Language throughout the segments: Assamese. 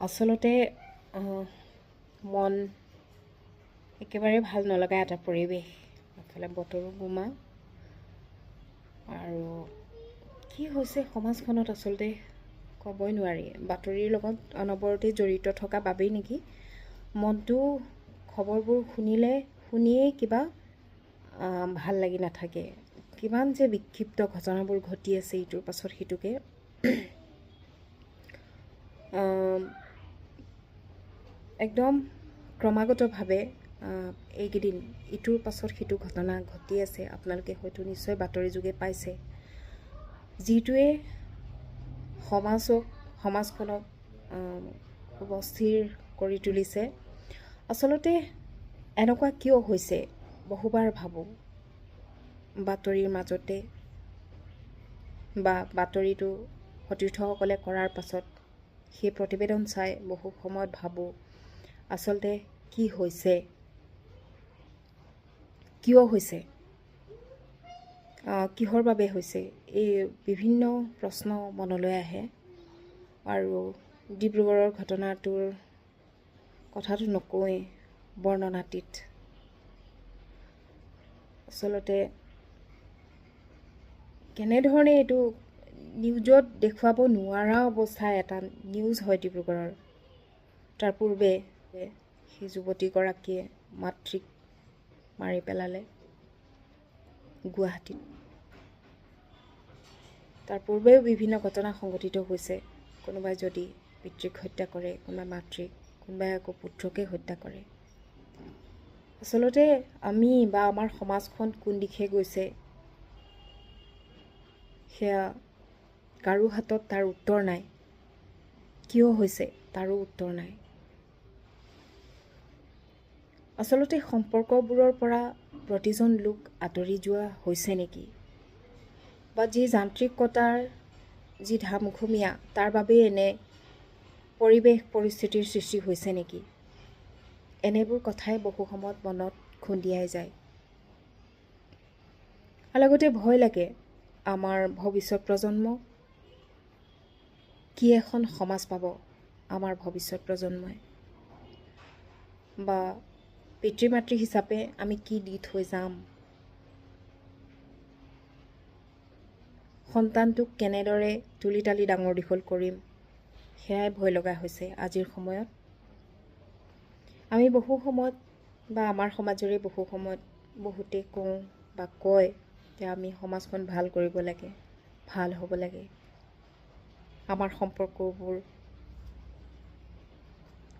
আচলতে মন একেবাৰে ভাল নলগা এটা পৰিৱেশ। এফালে বতৰো গোমা। আৰু কি হৈছে সমাজখনত আচলতে ক'বই নোৱাৰি। বাতৰিৰ লগত অনবৰতে জড়িত থকা বাবেই নেকি? মনটো খবৰবোৰ শুনিলে শুনিয়েই কিবা ভাল লাগি নাথাকে। কিমান যে বিক্ষিপ্ত ঘটনাবোৰ ঘটি আছে ইটোৰ পাছত সিটোকে। একদম ক্ৰমাগতভাৱে এইকেইদিন ইটোৰ পাছত সিটো ঘটনা ঘটি আছে। আপোনালোকে হয়তো নিশ্চয় বাতৰি যোগে পাইছে। যিটোৱে সমাজক সমাজখনক অস্থিৰ কৰি তুলিছে। আচলতে এনেকুৱা কিয় হৈছে? বহুবাৰ ভাবোঁ। বাতৰিৰ মাজতে বা বাতৰিটো সতীৰ্থসকলে কৰাৰ পাছত সেই প্ৰতিবেদন চাই বহু সময়ত ভাবোঁ আচলতে কি হৈছে? কিয় হৈছে? কিহৰ বাবে হৈছে? এই বিভিন্ন প্ৰশ্ন মনলৈ আহে। আৰু ডিব্ৰুগড়ৰ ঘটনাটোৰ কথাটো নকওঁৱেই বৰ্ণনাতীত। আচলতে কেনেধৰণে এইটো নিউজত দেখুৱাব নোৱাৰা অৱস্থাৰ এটা নিউজ হয় ডিব্ৰুগড়ৰ। তাৰ পূৰ্বে সেই যুৱতীগৰাকীয়ে মাতৃক মাৰি পেলালে গুৱাহাটীত। তাৰ পূৰ্বেও বিভিন্ন ঘটনা সংঘটিত হৈছে। কোনোবাই যদি পিতৃক হত্যা কৰে কোনোবাই মাতৃক কোনোবাই আকৌ পুত্ৰকে হত্যা কৰে। আচলতে আমি বা আমাৰ সমাজখন কোন দিশে গৈছে সেয়া কাৰো হাতত তাৰ উত্তৰ নাই। কিয় হৈছে তাৰো উত্তৰ নাই? আচলতে সম্পৰ্কবোৰৰ পৰা প্ৰতিজন লোক আঁতৰি যোৱা হৈছে নেকি? বা যি যান্ত্ৰিকতাৰ যি ধামখুমীয়া তাৰ বাবেই এনে পৰিৱেশ পৰিস্থিতিৰ সৃষ্টি হৈছে নেকি? এনেবোৰ কথাই বহু সময়ত মনত খুন্দিয়াই যায়। আৰু লগতে ভয় লাগে আমাৰ ভৱিষ্যত প্ৰজন্ম কি এখন সমাজ পাব আমাৰ ভৱিষ্যত প্ৰজন্মই? বা পিতৃ মাতৃ হিচাপে আমি কি দি থৈ যাম? সন্তানটোক কেনেদৰে তুলি তালি ডাঙৰ দীঘল কৰিম? সেয়াই ভয় লগা হৈছে আজিৰ সময়ত। আমি বহু সময়ত বা আমাৰ সমাজৰে বহু সময়ত বহুতে কওঁ বা কয় যে আমি সমাজখন ভাল কৰিব লাগে ভাল হ'ব লাগে। আমাৰ সম্পৰ্কবোৰ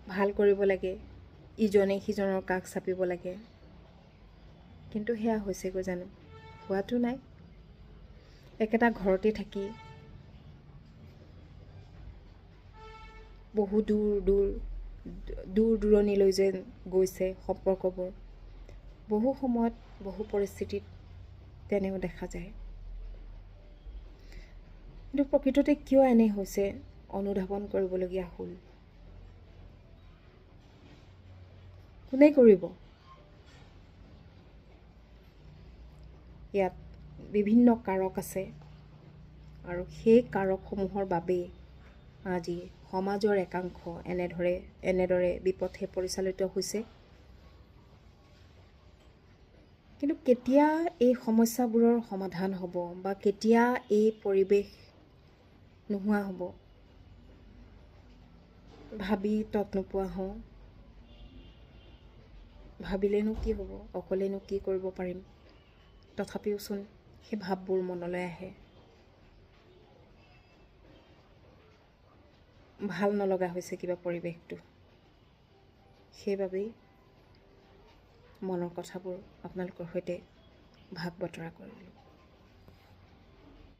ভাল কৰিব লাগে। ইজনে সিজনৰ কাষ চাপিব লাগে? কিন্তু সেয়া হৈছেগৈ জানো? হোৱাটো নাই। একেটা ঘৰতে থাকি। বহু দূৰ দূৰ দূৰ দূৰণিলৈ যেন গৈছে সম্পৰ্কবোৰ। বহু সময়ত বহু পৰিস্থিতিত তেনেও দেখা যায়। কিন্তু প্ৰকৃততে কিয় এনে হৈছে অনুধাৱন কৰিবলগীয়া হ'ল? কোনে কৰিব? ইয়াত বিভিন্ন কাৰক আছে আৰু সেই কাৰকসমূহৰ বাবেই আজি সমাজৰ একাংশ এনেদৰে এনেদৰে বিপথে পৰিচালিত হৈছে। কিন্তু কেতিয়া এই সমস্যাবোৰৰ সমাধান হ'ব বা কেতিয়া এই পৰিৱেশ নোহোৱা হ'ব? ভাবি তত নোপোৱা হওঁ। ভাবিলেনো কি হ'ব অকলেনো কি কৰিব পাৰিম? তথাপিওচোন সেই ভাৱবোৰ মনলৈ আহে। ভাল নলগা হৈছে কিবা পৰিৱেশটো। সেইবাবেই মনৰ কথাবোৰ আপোনালোকৰ সৈতে ভাগ বতৰা কৰিলোঁ।